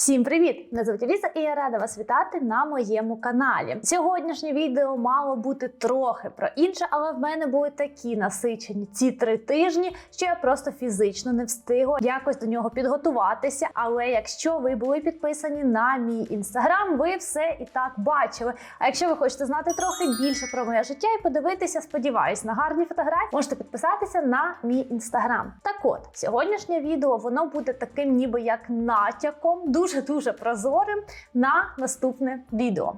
Всім привіт! Мене звуть Аліса і я рада вас вітати на моєму каналі. Сьогоднішнє відео мало бути трохи про інше, але в мене були такі насичені ці три тижні, що я просто фізично не встигла якось до нього підготуватися. Але якщо ви були підписані на мій інстаграм, ви все і так бачили. А якщо ви хочете знати трохи більше про моє життя і подивитися, сподіваюсь, на гарні фотографії, можете підписатися на мій інстаграм. Так от, сьогоднішнє відео воно буде таким, ніби як натяком, дуже дуже прозорим на наступне відео.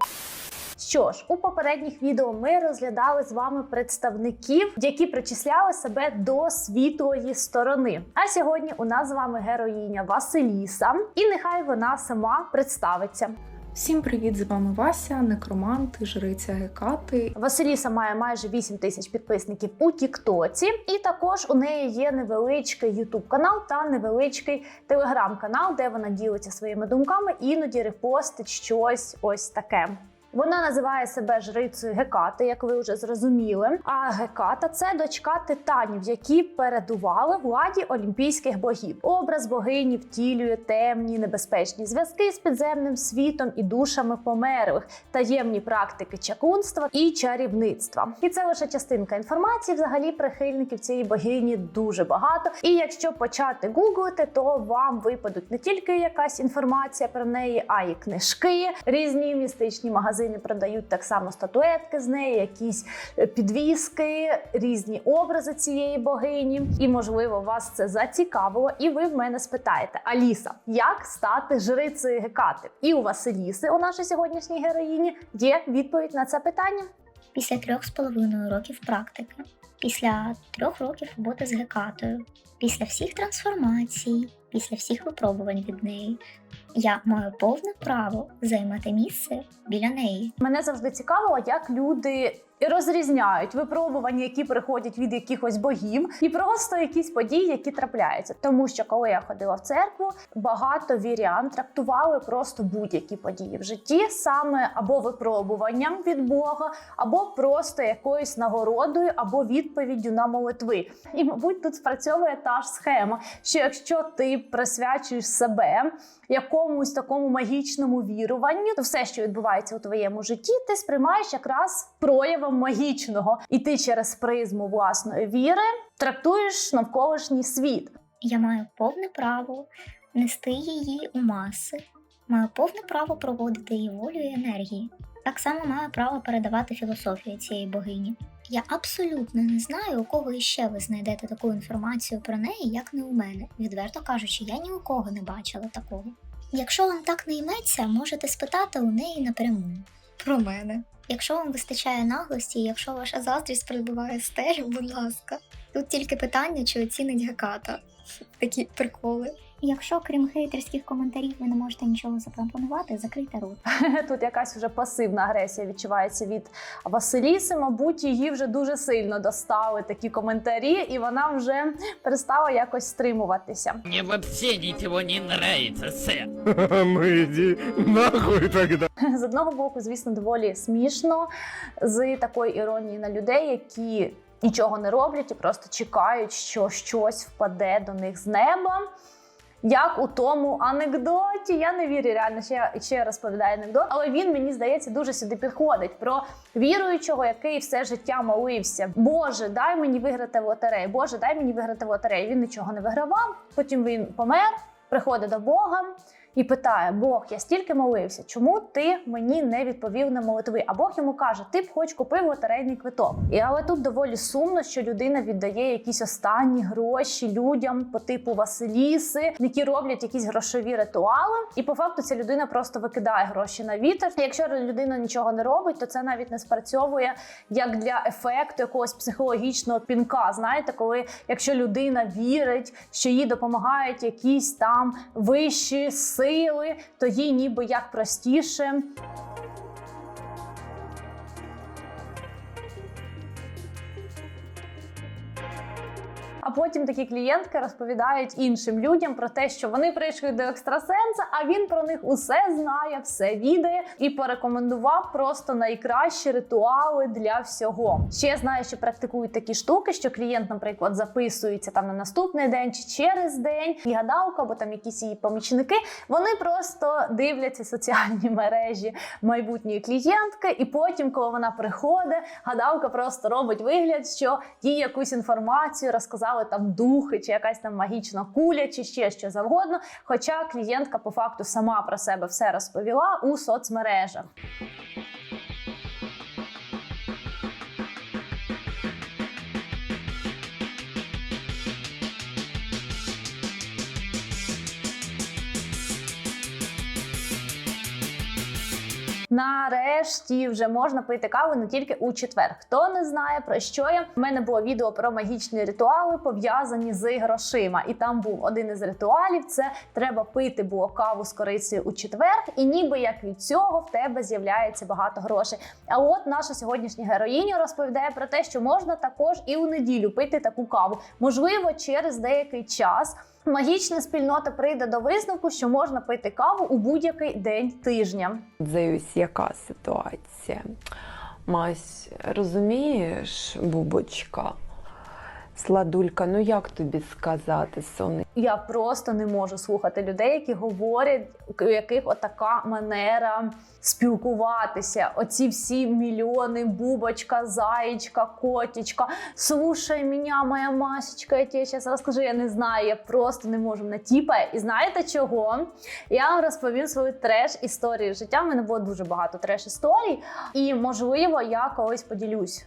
Що ж, у попередніх відео ми розглядали з вами представників, які причисляли себе до світлої сторони. А сьогодні у нас з вами героїня Василіса, і нехай вона сама представиться. Всім привіт! З вами Вася, некромант, жриця Гекати. Василіса має майже 8 тисяч підписників у Тіктоці, і також у неї є невеличкий Ютуб канал та невеличкий телеграм-канал, де вона ділиться своїми думками, іноді репостить щось ось таке. Вона називає себе жрицею Гекати, як ви вже зрозуміли. А Геката це дочка титанів, які передували владі олімпійських богів. Образ богині втілює темні небезпечні зв'язки з підземним світом і душами померлих, таємні практики чаклунства і чарівництва. І це лише частинка інформації. Взагалі прихильників цієї богині дуже багато. І якщо почати гуглити, то вам випадуть не тільки якась інформація про неї, а й книжки, різні містичні магазини продають так само статуетки з неї, якісь е, підвіски, різні образи цієї богині. І можливо вас це зацікавило, і ви в мене спитаєте: Аліса, як стати жрицею Гекати? І у Василіси, у нашій сьогоднішній героїні, є відповідь на це питання. Після трьох з половиною років практики, після трьох років роботи з гекатою, після всіх трансформацій, після всіх випробувань від неї, я маю повне право займати місце біля неї. Мене завжди цікавило, як люди розрізняють випробування, які приходять від якихось богів, і просто якісь події, які трапляються. Тому що коли я ходила в церкву, багато вірян трактували просто будь-які події в житті, саме або випробуванням від Бога, або просто якоюсь нагородою, або відповіддю на молитви. І, мабуть, тут спрацьовує та ж схема, що якщо ти присвячуєш себе якомусь такому магічному віруванню, то все, що відбувається у твоєму житті, ти сприймаєш якраз проявом магічного, і ти через призму власної віри трактуєш навколишній світ. Я маю повне право нести її у маси, маю повне право проводити її волю і енергії. Так само маю право передавати філософію цієї богині. Я абсолютно не знаю, у кого іще ви знайдете таку інформацію про неї, як не у мене. Відверто кажучи, я ні у кого не бачила такого. Якщо вам так не йметься, можете спитати у неї напряму. Про мене. Якщо вам вистачає наглості, якщо ваша заздрість прибуває стелю, будь ласка. Тут тільки питання, чи оцінить геката. Такі приколи. Якщо крім хейтерських коментарів ви не можете нічого запропонувати, закрийте рот. Тут якась вже пасивна агресія відчувається від Василіси. Мабуть, її вже дуже сильно достали такі коментарі, і вона вже перестала якось стримуватися. Мне вообще ничего не сэр. Ну иди нахуй тогда. З одного боку, звісно, доволі смішно з такої іронії на людей, які нічого не роблять і просто чекають, що щось впаде до них з неба. Як у тому анекдоті, я не вірю реально, що я ще розповідаю анекдот, але він мені здається дуже сюди підходить про віруючого, який все життя молився. Боже, дай мені виграти в лотерею. Боже, дай мені виграти в лотерею. Він нічого не вигравав. Потім він помер, приходить до Бога і питає: Бог, я стільки молився, чому ти мені не відповів на молитви? А Бог йому каже: Ти б хоч купив лотерейний квиток. І але тут доволі сумно, що людина віддає якісь останні гроші людям по типу Василіси, які роблять якісь грошові ритуали. І по факту ця людина просто викидає гроші на вітер. Якщо людина нічого не робить, то це навіть не спрацьовує як для ефекту якогось психологічного пінка. Знаєте, коли якщо людина вірить, що їй допомагають якісь там вищі сили, то їй ніби як простіше. А потім такі клієнтки розповідають іншим людям про те, що вони прийшли до екстрасенса, а він про них усе знає, все відає і порекомендував просто найкращі ритуали для всього. Ще знаю, що практикують такі штуки, що клієнт, наприклад, записується там на наступний день чи через день, і гадалка або там якісь її помічники. Вони просто дивляться соціальні мережі майбутньої клієнтки, і потім, коли вона приходить, гадалка просто робить вигляд, що їй якусь інформацію розказали там духи, чи якась там магічна куля, чи ще що завгодно. Хоча клієнтка по факту сама про себе все розповіла у соцмережах. Нарешті вже можна пити каву не тільки у четвер. Хто не знає про що я? У мене було відео про магічні ритуали пов'язані з грошима. І там був один із ритуалів: це треба пити було каву з корицею у четвер, і ніби як від цього в тебе з'являється багато грошей. А от наша сьогоднішня героїня розповідає про те, що можна також і у неділю пити таку каву. Можливо, через деякий час. Магічна спільнота прийде до висновку, що можна пити каву у будь-який день тижня. Дзаюсь, яка ситуація? Мась, розумієш, бубочка, сладулька, ну як тобі сказати, сони? Я просто не можу слухати людей, які говорять, у яких отака манера спілкуватися. Оці всі мільйони, бубочка, заєчка, котічка. Слушай мене, моя масечка, я тебе зараз розкажу. Я не знаю, я просто не можу мене тіпає. І знаєте чого? Я вам розповім свою треш історію життя. У мене було дуже багато треш історій, і можливо, я колись поділюсь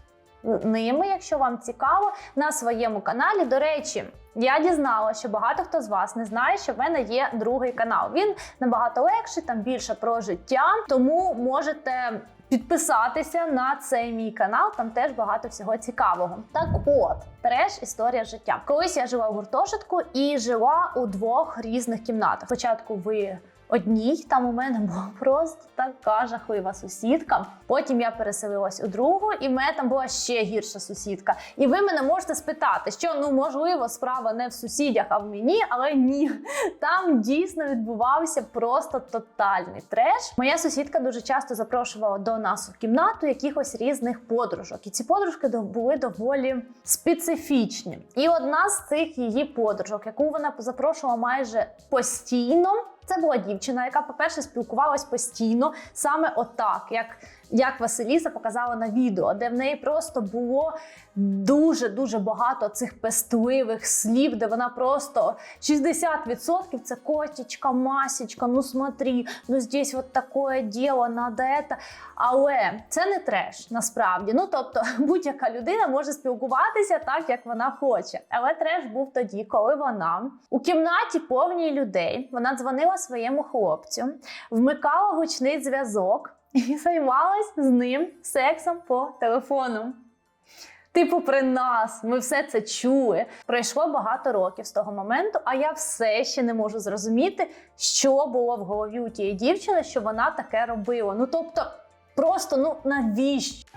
ними, якщо вам цікаво, на своєму каналі. До речі, я дізналася, що багато хто з вас не знає, що в мене є другий канал. Він набагато легший, там більше про життя, тому можете. Підписатися на цей мій канал, там теж багато всього цікавого. Так от, треш історія життя. Колись я жила в гуртожитку і жила у двох різних кімнатах. Спочатку ви одній, там у мене була просто така жахлива сусідка. Потім я переселилась у другу, і в мене там була ще гірша сусідка. І ви мене можете спитати, що ну можливо справа не в сусідях, а в мені, але ні. Там дійсно відбувався просто тотальний треш. Моя сусідка дуже часто запрошувала до нас у кімнату якихось різних подружок, і ці подружки були доволі специфічні. І одна з цих її подружок, яку вона запрошувала майже постійно. Це була дівчина, яка, по-перше, спілкувалась постійно саме отак, як, як Василіса показала на відео, де в неї просто було дуже дуже багато цих пестливих слів, де вона просто 60% це котічка, масічка, ну смотри, ну здесь вот такое діло, надо это. Але це не треш насправді. Ну тобто, будь-яка людина може спілкуватися так, як вона хоче. Але треш був тоді, коли вона у кімнаті повній людей вона дзвонила своєму хлопцю, вмикала гучний зв'язок і займалась з ним сексом по телефону. Типу, при нас ми все це чули. Пройшло багато років з того моменту, а я все ще не можу зрозуміти, що було в голові у тієї дівчини, що вона таке робила. Ну тобто, просто ну навіщо?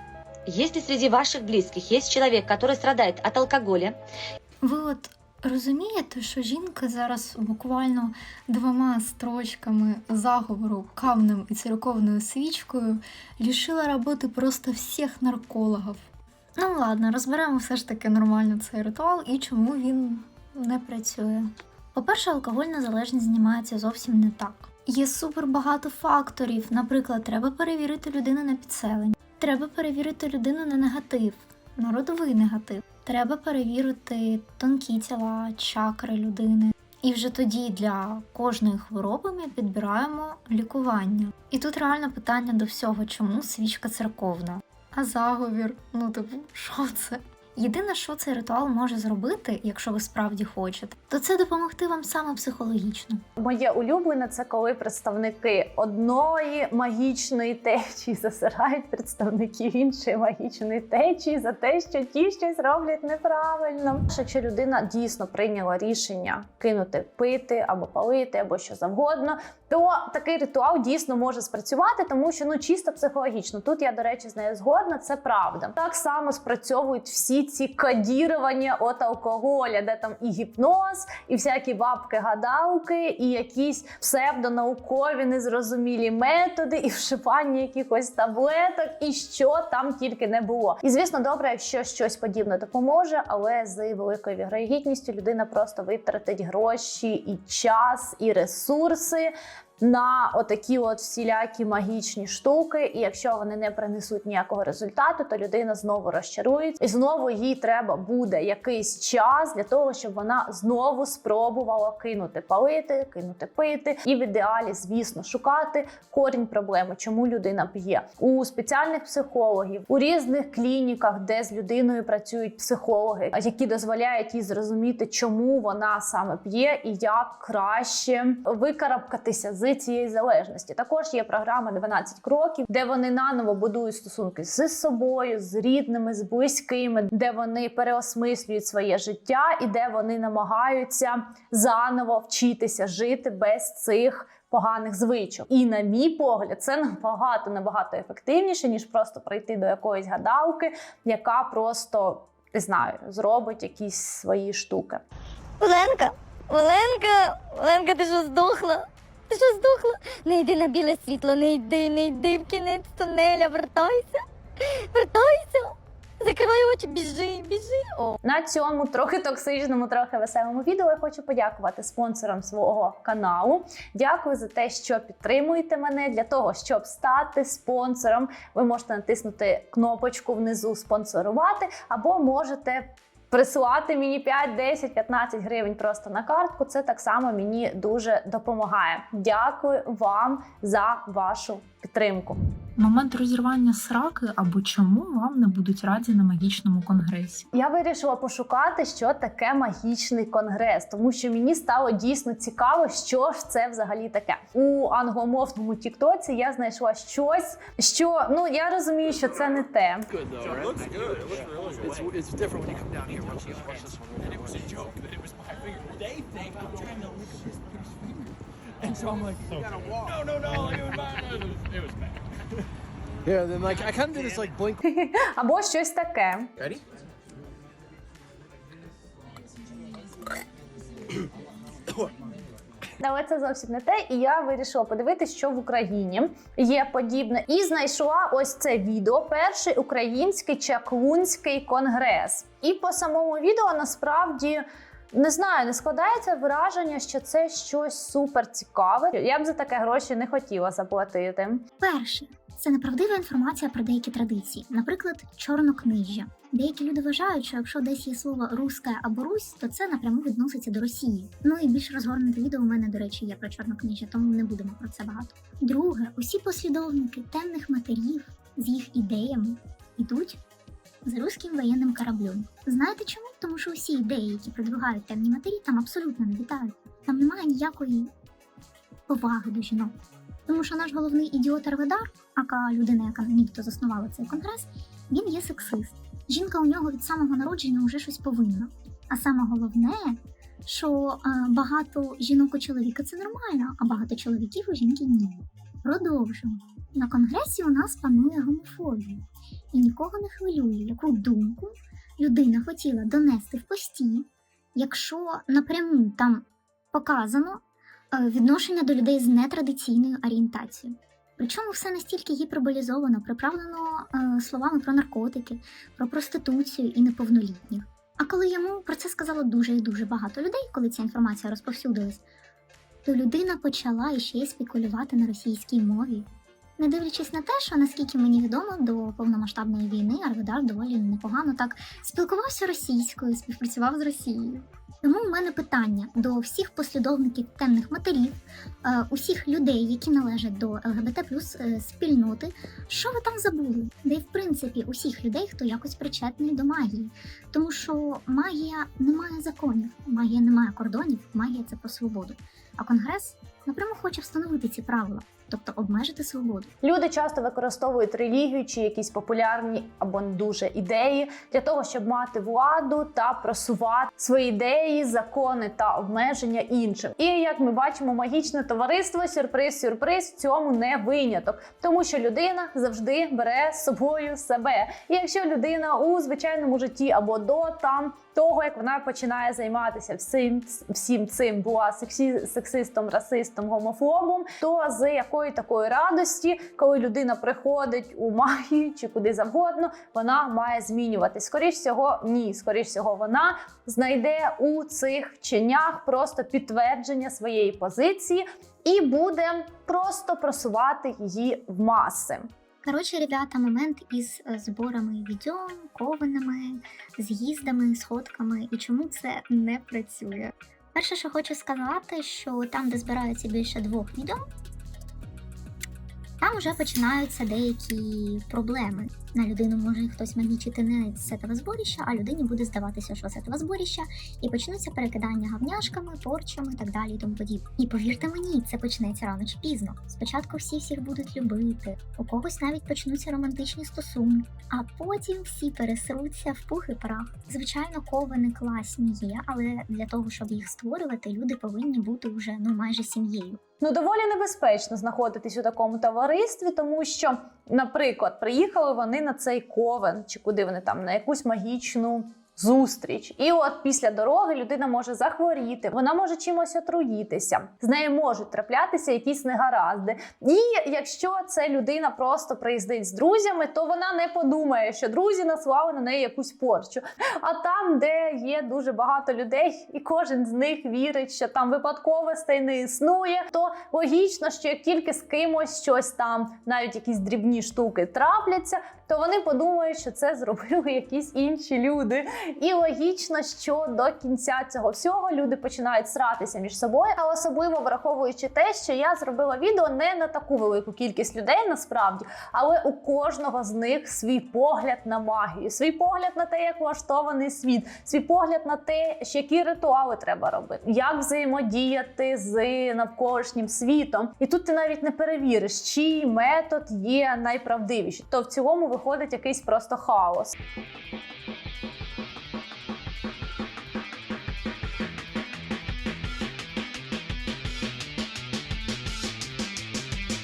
Если среди ваших близких есть человек, который страдает от алкоголя, Ви от розумієте, що жінка зараз буквально двома строчками заговору кавним і церковною свічкою лишила роботи просто всіх наркологів. Ну ладно, розберемо все ж таки нормально цей ритуал і чому він не працює. По-перше, алкогольна залежність знімається зовсім не так. Є супер багато факторів. Наприклад, треба перевірити людину на підселення, треба перевірити людину на негатив, на родовий негатив. Треба перевірити тонкі тіла, чакри людини. І вже тоді для кожної хвороби ми підбираємо лікування. І тут реально питання до всього, чому свічка церковна. А заговір, ну типу, що це? Єдине, що цей ритуал може зробити, якщо ви справді хочете, то це допомогти вам саме психологічно. Моє улюблене це коли представники одної магічної течії засирають представників іншої магічної течії за те, що ті щось роблять неправильно. Якщо людина дійсно прийняла рішення кинути пити або палити, або що завгодно, то такий ритуал дійсно може спрацювати, тому що ну чисто психологічно. Тут я, до речі, з нею згодна, це правда. Так само спрацьовують всі ці кодірування від алкоголя, де там і гіпноз, і всякі бабки-гадалки, і якісь псевдонаукові незрозумілі методи, і вшивання якихось таблеток, і що там тільки не було. І звісно, добре, якщо щось подібне допоможе, але з великою вірогідністю людина просто витратить гроші і час, і ресурси. На отакі от всілякі магічні штуки, і якщо вони не принесуть ніякого результату, то людина знову розчарується, і знову їй треба буде якийсь час для того, щоб вона знову спробувала кинути палити, кинути пити, і в ідеалі, звісно, шукати корінь проблеми, чому людина п'є. У спеціальних психологів, у різних клініках, де з людиною працюють психологи, які дозволяють їй зрозуміти, чому вона саме п'є і як краще викарабкатися з цієї залежності. Також є програма «12 кроків, де вони наново будують стосунки з собою, з рідними, з близькими, де вони переосмислюють своє життя і де вони намагаються заново вчитися жити без цих. Поганих звичок, і на мій погляд, це набагато набагато ефективніше ніж просто прийти до якоїсь гадалки, яка просто не знаю, зробить якісь свої штуки. Оленка, Оленка, Оленка, ти що здохла? Ти що здохла? Не йди на біле світло, не йди, не йди в кінець тунеля, вертайся, вертайся, закривай очі, біжи, біжи. О. На цьому трохи токсичному, трохи веселому відео я хочу подякувати спонсорам свого каналу. Дякую за те, що підтримуєте мене. Для того, щоб стати спонсором, ви можете натиснути кнопочку внизу спонсорувати або можете. Присилати мені 5, 10, 15 гривень просто на картку. Це так само мені дуже допомагає. Дякую вам за вашу підтримку. Момент розірвання сраки або чому вам не будуть раді на магічному конгресі. Я вирішила пошукати, що таке магічний конгрес, тому що мені стало дійсно цікаво, що ж це взагалі таке. У англомовному Тіктоці я знайшла щось, що ну я розумію, що це не те. Yeah, then like I kind of did this like blink. Або щось таке. Ready? Але це зовсім не те, і я вирішила подивитися, що в Україні є подібне, і знайшла ось це відео. Перший український чаклунський конгрес. І по самому відео насправді. Не знаю, не складається враження, що це щось супер цікаве. Я б за таке гроші не хотіла заплатити. Перше, це неправдива інформація про деякі традиції, наприклад, чорнокнижжя. Деякі люди вважають, що якщо десь є слово руське або русь, то це напряму відноситься до Росії. Ну і більш розгорнуте відео у мене, до речі, є про чорнокнижжя, тому не будемо про це багато. Друге, усі послідовники темних матерів з їх ідеями йдуть за руським воєнним кораблем. Знаєте чому? Тому що усі ідеї, які продвигають темні матері, там абсолютно не вітають. Там немає ніякої поваги до жінок. Тому що наш головний ідіот Арведар, ака людина, яка нібито заснувала цей конгрес, він є сексист. Жінка у нього від самого народження вже щось повинна. А саме головне, що е, багато жінок у чоловіка це нормально, а багато чоловіків у жінки ні. Продовжуємо. На конгресі у нас панує гомофобія, і нікого не хвилює, яку думку людина хотіла донести в пості, якщо напряму там показано е, відношення до людей з нетрадиційною орієнтацією. Причому все настільки гіперболізовано, приправлено е, словами про наркотики, про проституцію і неповнолітніх. А коли йому про це сказало дуже і дуже багато людей, коли ця інформація розповсюдилась, то людина почала іще спекулювати на російській мові. Не дивлячись на те, що наскільки мені відомо, до повномасштабної війни Арвидар доволі непогано так спілкувався російською, співпрацював з Росією. Тому в мене питання до всіх послідовників темних матерів, е, усіх людей, які належать до ЛГБТ плюс е, спільноти. Що ви там забули? Де в принципі усіх людей, хто якось причетний до магії. Тому що магія не має законів, магія не має кордонів, магія це про свободу. А конгрес напряму хоче встановити ці правила, тобто обмежити свободу. Люди часто використовують релігію чи якісь популярні або не дуже ідеї для того, щоб мати владу та просувати свої ідеї, закони та обмеження іншим. І як ми бачимо, магічне товариство сюрприз, сюрприз в цьому не виняток, тому що людина завжди бере з собою себе. І якщо людина у звичайному житті або до там того, як вона починає займатися всім, всім цим, була сексі, сексистом, расистом, гомофобом, то з якої такої радості, коли людина приходить у магію чи куди завгодно, вона має змінюватись. Скоріш всього, ні. Скоріш всього, вона знайде у цих вченнях просто підтвердження своєї позиції і буде просто просувати її в маси. Коротше, ребята, момент із е, зборами відео, ковенами, з'їздами, сходками і чому це не працює. Перше, що хочу сказати, що там, де збираються більше двох відео, там вже починаються деякі проблеми. На людину може хтось магічити не з цього зборища, а людині буде здаватися, що з цього зборища, і почнуться перекидання гавняшками, порчами і так далі і тому подібне. І повірте мені, це почнеться рано чи пізно. Спочатку всі всіх будуть любити, у когось навіть почнуться романтичні стосунки, а потім всі пересруться в пух і прах. Звичайно, ковини класні є, але для того, щоб їх створювати, люди повинні бути вже ну майже сім'єю. Ну, доволі небезпечно знаходитись у такому товаристві, тому що, наприклад, приїхали вони на цей ковен, чи куди вони там на якусь магічну. Зустріч, і от після дороги людина може захворіти, вона може чимось отруїтися, з нею можуть траплятися якісь негаразди. І якщо це людина просто приїздить з друзями, то вона не подумає, що друзі наслали на неї якусь порчу. А там, де є дуже багато людей, і кожен з них вірить, що там випадковостей не існує, то логічно, що як тільки з кимось щось там, навіть якісь дрібні штуки трапляться, то вони подумають, що це зробили якісь інші люди. І логічно, що до кінця цього всього люди починають сратися між собою, а особливо враховуючи те, що я зробила відео не на таку велику кількість людей, насправді, але у кожного з них свій погляд на магію, свій погляд на те, як влаштований світ, свій погляд на те, які ритуали треба робити, як взаємодіяти з навколишнім світом. І тут ти навіть не перевіриш, чий метод є найправдивіший. То в цілому виходить якийсь просто хаос.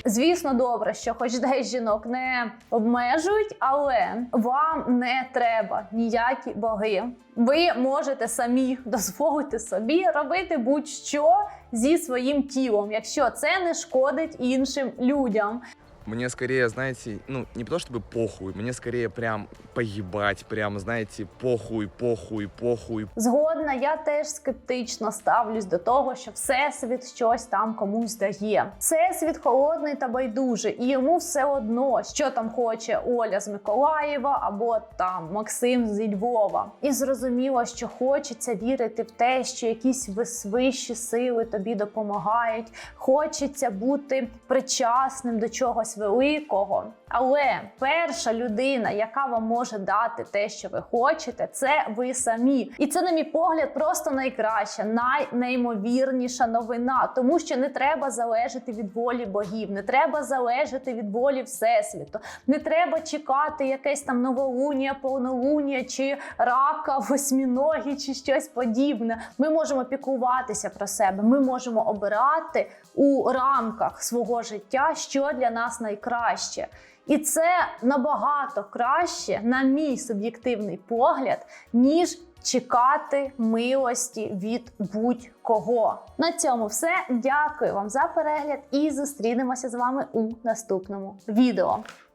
Звісно, добре, що хоч десь жінок не обмежують, але вам не треба ніякі боги. Ви можете самі дозволити собі робити будь-що зі своїм тілом, якщо це не шкодить іншим людям. Мне скорее, знаете, ну, не то чтобы похуй, мне скорее прям поебать, прям, знаете, похуй, похуй, похуй. Згодна, я теж скептично ставлюсь до того, що всесвіт щось там комусь дає. Всесвіт холодний та байдужий, і йому все одно, що там хоче Оля з Миколаєва або там Максим зі Львова. І зрозуміло, що хочеться вірити в те, що якісь вис- вищі сили тобі допомагають. Хочеться бути причасним до чогось великого. Але перша людина, яка вам може дати те, що ви хочете, це ви самі. І це, на мій погляд, просто найкраща, найнеймовірніша новина, тому що не треба залежати від волі богів, не треба залежати від волі всесвіту, не треба чекати якесь там новолуння, повнолуння чи рака, восьміногі, чи щось подібне. Ми можемо піклуватися про себе, ми можемо обирати у рамках свого життя, що для нас найкраще. І це набагато краще, на мій суб'єктивний погляд, ніж чекати милості від будь-кого. На цьому все. Дякую вам за перегляд і зустрінемося з вами у наступному відео.